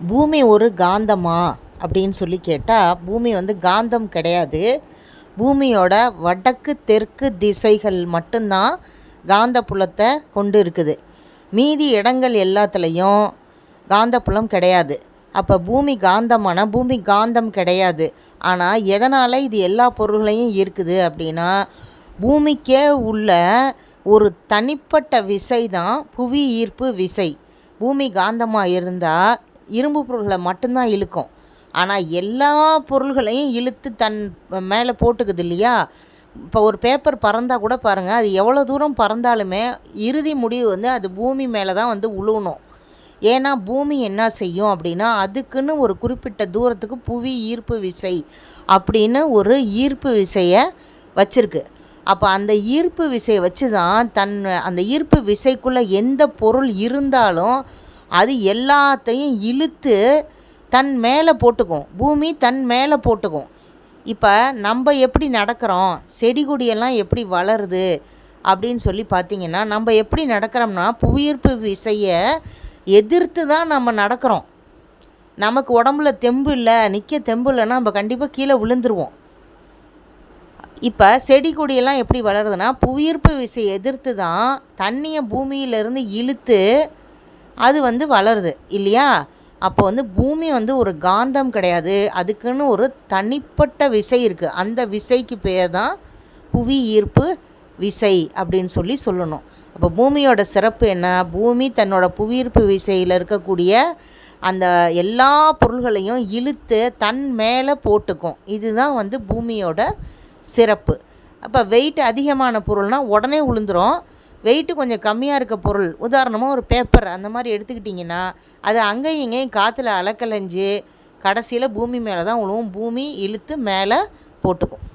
பூமி ஒரு காந்தமா? அப்படின்னு சொல்லி கேட்டால் பூமி வந்து காந்தம் கிடையாது. பூமியோட வடக்கு தெற்கு திசைகள் மட்டும்தான் காந்தப்புலத்தை கொண்டு இருக்குது மீதி இடங்கள் எல்லாத்துலேயும் காந்தப்புலம் கிடையாது. அப்போ பூமி காந்தமான பூமி காந்தம் கிடையாது. ஆனால் எதனால் இது எல்லா பொருள்களையும் இருக்குது அப்படின்னா பூமிக்கே உள்ள ஒரு தனிப்பட்ட விசை தான் புவி ஈர்ப்பு விசை. பூமி காந்தமாக இருந்தால் இரும்பு பொருள்களை மட்டும்தான் இழுக்கும். ஆனால் எல்லா பொருள்களையும் இழுத்து தன் மேலே போட்டுக்குது இல்லையா? இப்போ ஒரு பேப்பர் பறந்தால் கூட பாருங்கள் அது எவ்வளோ தூரம் பறந்தாலுமே இறுதி முடிவு வந்து அது பூமி மேலே தான் வந்து உழுவணும். ஏன்னா பூமி என்ன செய்யும் அப்படின்னா அதுக்குன்னு ஒரு குறிப்பிட்ட தூரத்துக்கு புவி ஈர்ப்பு விசை அப்படின்னு ஒரு ஈர்ப்பு விசையை வச்சுருக்கு. அப்போ அந்த ஈர்ப்பு விசையை வச்சு தான் தன் அந்த ஈர்ப்பு விசைக்குள்ளே எந்த பொருள் இருந்தாலும் அது எல்லாத்தையும் இழுத்து தன் மேலே போட்டுக்கும். பூமி தன் மேலே போட்டுக்கும். இப்போ நம்ம எப்படி நடக்கிறோம்? செடி கொடியெல்லாம் எப்படி வளருது? அப்படின்னு சொல்லி பார்த்தீங்கன்னா நம்ம எப்படி நடக்கிறோம்னா புவியீர்ப்பு விசையை எதிர்த்து தான் நம்ம நடக்கிறோம். நமக்கு உடம்புல தெம்பு இல்லை நிற்க தெம்பு இல்லைன்னா நம்ம கண்டிப்பாக கீழே விழுந்துருவோம். இப்போ செடி கொடியெல்லாம் எப்படி வளருதுன்னா புவியீர்ப்பு விசையை எதிர்த்து தான் தண்ணியை பூமியிலேருந்து இழுத்து அது வந்து வளருது இல்லையா? அப்போ வந்து பூமி வந்து ஒரு காந்தம் கிடையாது. அதுக்குன்னு ஒரு தனிப்பட்ட விசை இருக்குது அந்த விசைக்கு பேர் தான் புவி ஈர்ப்பு விசை அப்படின்னு சொல்லி சொல்லணும். அப்போ பூமியோட சிறப்பு என்ன? பூமி தன்னோட புவியீர்ப்பு விசையில் இருக்கக்கூடிய அந்த எல்லா பொருள்களையும் இழுத்து தன் மேலே போட்டுக்கும். இதுதான் வந்து பூமியோட சிறப்பு. அப்போ வெயிட் அதிகமான பொருள்னால் உடனே உளுந்துரும். வெயிட்டு கொஞ்சம் கம்மியாக இருக்க பொருள். உதாரணமாக ஒரு பேப்பர் அந்த மாதிரி எடுத்துக்கிட்டிங்கன்னா அது அங்கேயும் இங்கேயும் காற்றுல அலக்கலைஞ்சு கடைசியில் பூமி மேலே தான் விழுவும் பூமி இழுத்து மேலே போட்டுக்கும்.